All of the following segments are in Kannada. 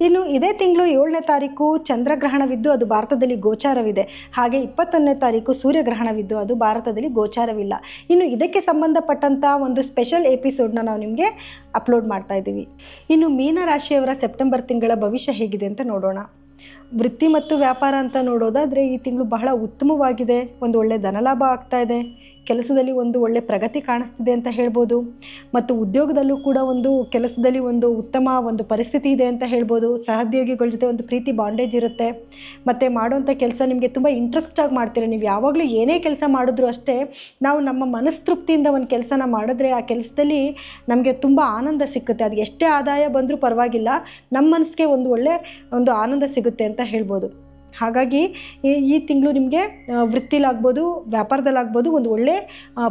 ಇನ್ನು ಇದೇ ತಿಂಗಳು ಏಳನೇ ತಾರೀಕು ಚಂದ್ರಗ್ರಹಣವಿದ್ದು ಅದು ಭಾರತದಲ್ಲಿ ಗೋಚಾರವಿದೆ. ಹಾಗೆ ಇಪ್ಪತ್ತೊಂದನೇ ತಾರೀಕು ಸೂರ್ಯಗ್ರಹಣವಿದ್ದು ಅದು ಭಾರತದಲ್ಲಿ ಗೋಚಾರವಿಲ್ಲ. ಇನ್ನು ಇದಕ್ಕೆ ಸಂಬಂಧಪಟ್ಟಂಥ ಒಂದು ಸ್ಪೆಷಲ್ ಎಪಿಸೋಡ್ನ ನಾವು ನಿಮಗೆ ಅಪ್ಲೋಡ್ ಮಾಡ್ತಾ ಇದ್ದೀವಿ. ಇನ್ನು ಮೀನ ರಾಶಿಯವರ ಸೆಪ್ಟೆಂಬರ್ ತಿಂಗಳ ಭವಿಷ್ಯ ಹೇಗಿದೆ ಅಂತ ನೋಡೋಣ. ವೃತ್ತಿ ಮತ್ತು ವ್ಯಾಪಾರ ಅಂತ ನೋಡೋದಾದರೆ ಈ ತಿಂಗಳು ಬಹಳ ಉತ್ತಮವಾಗಿದೆ. ಒಂದು ಒಳ್ಳೆ ಧನಲಾಭ ಆಗ್ತಾ ಇದೆ. ಕೆಲಸದಲ್ಲಿ ಒಂದು ಒಳ್ಳೆ ಪ್ರಗತಿ ಕಾಣಿಸ್ತಿದೆ ಅಂತ ಹೇಳ್ಬೋದು. ಮತ್ತು ಉದ್ಯೋಗದಲ್ಲೂ ಕೂಡ ಒಂದು ಕೆಲಸದಲ್ಲಿ ಒಂದು ಉತ್ತಮ ಒಂದು ಪರಿಸ್ಥಿತಿ ಇದೆ ಅಂತ ಹೇಳ್ಬೋದು. ಸಹೋದ್ಯೋಗಿಗಳ ಜೊತೆ ಒಂದು ಪ್ರೀತಿ ಬಾಂಡೇಜ್ ಇರುತ್ತೆ. ಮತ್ತು ಮಾಡುವಂಥ ಕೆಲಸ ನಿಮಗೆ ತುಂಬ ಇಂಟ್ರೆಸ್ಟಾಗಿ ಮಾಡ್ತೀರ. ನೀವು ಯಾವಾಗಲೂ ಏನೇ ಕೆಲಸ ಮಾಡಿದ್ರು ಅಷ್ಟೇ ನಾವು ನಮ್ಮ ಮನಸ್ತೃಪ್ತಿಯಿಂದ ಒಂದು ಕೆಲಸನ ಮಾಡಿದ್ರೆ ಆ ಕೆಲಸದಲ್ಲಿ ನಮಗೆ ತುಂಬ ಆನಂದ ಸಿಕ್ಕುತ್ತೆ. ಅದು ಎಷ್ಟೇ ಆದಾಯ ಬಂದರೂ ಪರವಾಗಿಲ್ಲ. ನಮ್ಮ ಮನಸ್ಸಿಗೆ ಒಂದು ಒಳ್ಳೆ ಒಂದು ಆನಂದ ಸಿಗುತ್ತೆ. ಅಂತ ಹೇಳ್ಬೋದು. ಹಾಗಾಗಿ ಈ ತಿಂಗಳು ನಿಮಗೆ ವೃತ್ತಿಲಾಗ್ಬೋದು, ವ್ಯಾಪಾರದಲ್ಲಾಗ್ಬೋದು ಒಂದು ಒಳ್ಳೆ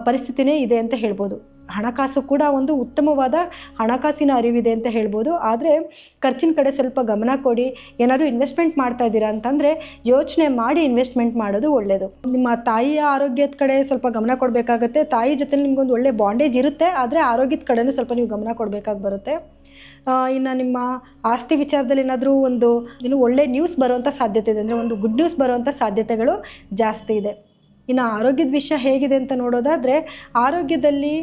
ಪರಿಸ್ಥಿತಿನೇ ಇದೆ ಅಂತ ಹೇಳ್ಬೋದು. ಹಣಕಾಸು ಕೂಡ ಒಂದು ಉತ್ತಮವಾದ ಹಣಕಾಸಿನ ಅರಿವಿದೆ ಅಂತ ಹೇಳ್ಬೋದು. ಆದರೆ ಖರ್ಚಿನ ಕಡೆ ಸ್ವಲ್ಪ ಗಮನ ಕೊಡಿ, ಏನಾದರೂ ಇನ್ವೆಸ್ಟ್ಮೆಂಟ್ ಮಾಡ್ತಾ ಇದ್ದೀರಾ ಅಂತಂದರೆ ಯೋಚನೆ ಮಾಡಿ ಇನ್ವೆಸ್ಟ್ಮೆಂಟ್ ಮಾಡೋದು ಒಳ್ಳೆಯದು ನಿಮ್ಮ ತಾಯಿಯ ಆರೋಗ್ಯದ ಕಡೆ ಸ್ವಲ್ಪ ಗಮನ ಕೊಡಬೇಕಾಗತ್ತೆ. ತಾಯಿ ಜೊತೆ ನಿಮ್ಗೊಂದು ಒಳ್ಳೆ ಬಾಂಡೇಜ್ ಇರುತ್ತೆ, ಆದರೆ ಆರೋಗ್ಯದ ಕಡೆನೂ ಸ್ವಲ್ಪ ನೀವು ಗಮನ ಕೊಡಬೇಕಾಗಿ ಬರುತ್ತೆ. ಇನ್ನು ನಿಮ್ಮ ಆಸ್ತಿ ವಿಚಾರದಲ್ಲಿ ಏನಾದರೂ ಒಂದು ಇನ್ನು ಒಳ್ಳೆ ನ್ಯೂಸ್ ಬರುವಂಥ ಸಾಧ್ಯತೆ ಇದೆ, ಅಂದರೆ ಒಂದು ಗುಡ್ ನ್ಯೂಸ್ ಬರುವಂಥ ಸಾಧ್ಯತೆಗಳು ಜಾಸ್ತಿ ಇದೆ. ಇನ್ನು ಆರೋಗ್ಯದ ವಿಷಯ ಹೇಗಿದೆ ಅಂತ ನೋಡೋದಾದರೆ, ಆರೋಗ್ಯದಲ್ಲಿ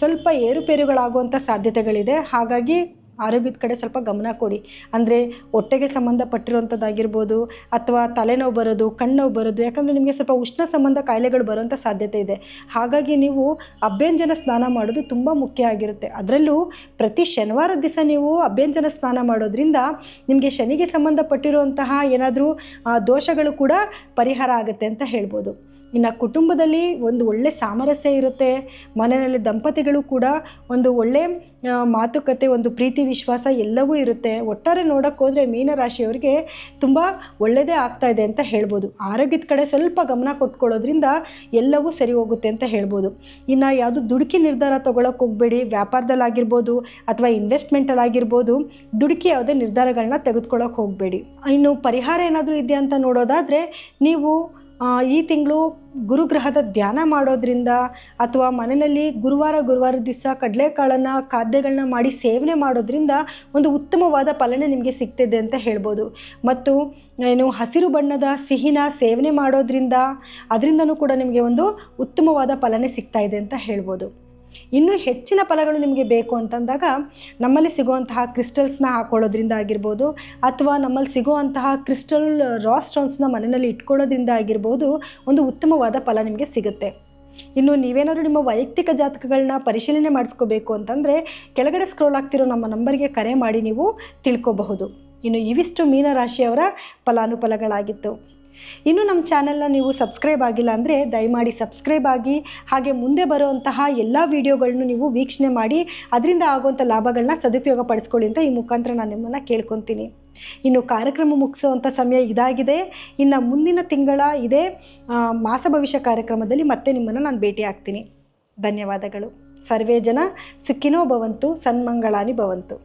ಸ್ವಲ್ಪ ಏರುಪೇರುಗಳಾಗುವಂಥ ಸಾಧ್ಯತೆಗಳಿದೆ. ಹಾಗಾಗಿ ಆರೋಗ್ಯದ ಕಡೆ ಸ್ವಲ್ಪ ಗಮನ ಕೊಡಿ. ಅಂದರೆ ಹೊಟ್ಟೆಗೆ ಸಂಬಂಧಪಟ್ಟಿರುವಂಥದ್ದಾಗಿರ್ಬೋದು ಅಥವಾ ತಲೆನೋವು ಬರೋದು ಕಣ್ಣು ಬರೋದು, ಯಾಕಂದರೆ ನಿಮಗೆ ಸ್ವಲ್ಪ ಉಷ್ಣ ಸಂಬಂಧ ಕಾಯಿಲೆಗಳು ಬರುವಂಥ ಸಾಧ್ಯತೆ ಇದೆ. ಹಾಗಾಗಿ ನೀವು ಅಭ್ಯಂಜನ ಸ್ನಾನ ಮಾಡೋದು ತುಂಬ ಮುಖ್ಯ ಆಗಿರುತ್ತೆ. ಅದರಲ್ಲೂ ಪ್ರತಿ ಶನಿವಾರದ ದಿವಸ ನೀವು ಅಭ್ಯಂಜನ ಸ್ನಾನ ಮಾಡೋದ್ರಿಂದ ನಿಮಗೆ ಶನಿಗೆ ಸಂಬಂಧಪಟ್ಟಿರುವಂತಹ ಏನಾದರೂ ದೋಷಗಳು ಕೂಡ ಪರಿಹಾರ ಆಗುತ್ತೆ ಅಂತ ಹೇಳ್ಬೋದು. ಇನ್ನು ಕುಟುಂಬದಲ್ಲಿ ಒಂದು ಒಳ್ಳೆ ಸಾಮರಸ್ಯ ಇರುತ್ತೆ, ಮನೆಯಲ್ಲಿ ದಂಪತಿಗಳು ಕೂಡ ಒಂದು ಒಳ್ಳೆ ಮಾತುಕತೆ, ಒಂದು ಪ್ರೀತಿ, ವಿಶ್ವಾಸ ಎಲ್ಲವೂ ಇರುತ್ತೆ. ಒಟ್ಟಾರೆ ನೋಡೋಕ್ಕೆ ಹೋದರೆ ಮೀನರಾಶಿಯವರಿಗೆ ತುಂಬ ಒಳ್ಳೆಯದೇ ಆಗ್ತಾ ಇದೆ ಅಂತ ಹೇಳ್ಬೋದು. ಆರೋಗ್ಯದ ಕಡೆ ಸ್ವಲ್ಪ ಗಮನ ಕೊಟ್ಕೊಳ್ಳೋದ್ರಿಂದ ಎಲ್ಲವೂ ಸರಿ ಹೋಗುತ್ತೆ ಅಂತ ಹೇಳ್ಬೋದು. ಇನ್ನು ಯಾವುದು ದುಡುಕಿ ನಿರ್ಧಾರ ತೊಗೊಳಕ್ಕೆ ಹೋಗಬೇಡಿ ವ್ಯಾಪಾರದಲ್ಲಾಗಿರ್ಬೋದು ಅಥವಾ ಇನ್ವೆಸ್ಟ್ಮೆಂಟಲ್ಲಾಗಿರ್ಬೋದು ದುಡುಕಿ ಯಾವುದೇ ನಿರ್ಧಾರಗಳನ್ನ ತೆಗೆದುಕೊಳ್ಳೋಕೆ ಹೋಗಬೇಡಿ. ಇನ್ನು ಪರಿಹಾರ ಏನಾದರೂ ಇದೆಯಾ ಅಂತ ನೋಡೋದಾದರೆ, ನೀವು ಈ ತಿಂಗಳು ಗುರುಗ್ರಹದ ಧ್ಯಾನ ಮಾಡೋದ್ರಿಂದ ಅಥವಾ ಮನೆಯಲ್ಲಿ ಗುರುವಾರ ಗುರುವಾರ ದಿವಸ ಕಡಲೆಕಾಳನ್ನು ಖಾದ್ಯಗಳನ್ನ ಮಾಡಿ ಸೇವನೆ ಮಾಡೋದ್ರಿಂದ ಒಂದು ಉತ್ತಮವಾದ ಫಲನೆ ನಿಮಗೆ ಸಿಗ್ತಿದೆ ಅಂತ ಹೇಳ್ಬೋದು. ಮತ್ತು ಏನು ಹಸಿರು ಬಣ್ಣದ ಸಿಹಿನ ಸೇವನೆ ಮಾಡೋದ್ರಿಂದ ಅದರಿಂದನೂ ಕೂಡ ನಿಮಗೆ ಒಂದು ಉತ್ತಮವಾದ ಫಲನೆ ಸಿಗ್ತಾ ಇದೆ ಅಂತ ಹೇಳ್ಬೋದು. ಇನ್ನೂ ಹೆಚ್ಚಿನ ಫಲಗಳು ನಿಮಗೆ ಬೇಕು ಅಂತಂದಾಗ ನಮ್ಮಲ್ಲಿ ಸಿಗುವಂತಹ ಕ್ರಿಸ್ಟಲ್ಸ್ನ ಹಾಕೊಳ್ಳೋದ್ರಿಂದ ಆಗಿರ್ಬೋದು ಅಥವಾ ನಮ್ಮಲ್ಲಿ ಸಿಗುವಂತಹ ಕ್ರಿಸ್ಟಲ್ ರಾ ಸ್ಟೋನ್ಸ್ನ ಮನೆಯಲ್ಲಿ ಇಟ್ಕೊಳ್ಳೋದ್ರಿಂದ ಆಗಿರ್ಬೋದು ಒಂದು ಉತ್ತಮವಾದ ಫಲ ನಿಮಗೆ ಸಿಗುತ್ತೆ. ಇನ್ನು ನೀವೇನಾದರೂ ನಿಮ್ಮ ವೈಯಕ್ತಿಕ ಜಾತಕಗಳನ್ನ ಪರಿಶೀಲನೆ ಮಾಡಿಸ್ಕೋಬೇಕು ಅಂತಂದರೆ ಕೆಳಗಡೆ ಸ್ಕ್ರೋಲ್ ಆಗ್ತಿರೋ ನಮ್ಮ ನಂಬರ್ಗೆ ಕರೆ ಮಾಡಿ ನೀವು ತಿಳ್ಕೋಬಹುದು. ಇನ್ನು ಇವಿಷ್ಟು ಮೀನರಾಶಿಯವರ ಫಲಾನುಫಲಗಳಾಗಿತ್ತು. ಇನ್ನು ನಮ್ಮ ಚಾನೆಲ್ನ ನೀವು ಸಬ್ಸ್ಕ್ರೈಬ್ ಆಗಿಲ್ಲ ಅಂದರೆ ದಯಮಾಡಿ ಸಬ್ಸ್ಕ್ರೈಬ್ ಆಗಿ, ಹಾಗೆ ಮುಂದೆ ಬರುವಂತಹ ಎಲ್ಲ ವಿಡಿಯೋಗಳನ್ನು ನೀವು ವೀಕ್ಷಣೆ ಮಾಡಿ, ಅದರಿಂದ ಆಗುವಂಥ ಲಾಭಗಳನ್ನ ಸದುಪಯೋಗ ಪಡಿಸ್ಕೊಳ್ಳಿ ಅಂತ ಈ ಮುಖಾಂತರ ನಾನು ನಿಮ್ಮನ್ನು ಕೇಳ್ಕೊತೀನಿ. ಇನ್ನು ಕಾರ್ಯಕ್ರಮ ಮುಗಿಸುವಂಥ ಸಮಯ ಇದಾಗಿದೆ. ಇನ್ನು ಮುಂದಿನ ತಿಂಗಳ ಇದೇ ಮಾಸ ಭವಿಷ್ಯ ಕಾರ್ಯಕ್ರಮದಲ್ಲಿ ಮತ್ತೆ ನಿಮ್ಮನ್ನು ನಾನು ಭೇಟಿ ಆಗ್ತೀನಿ ಧನ್ಯವಾದಗಳು. ಸರ್ವೇ ಜನ ಸುಖಿನೋ ಭವಂತು, ಸನ್ಮಂಗಳಾನಿ ಭವಂತು.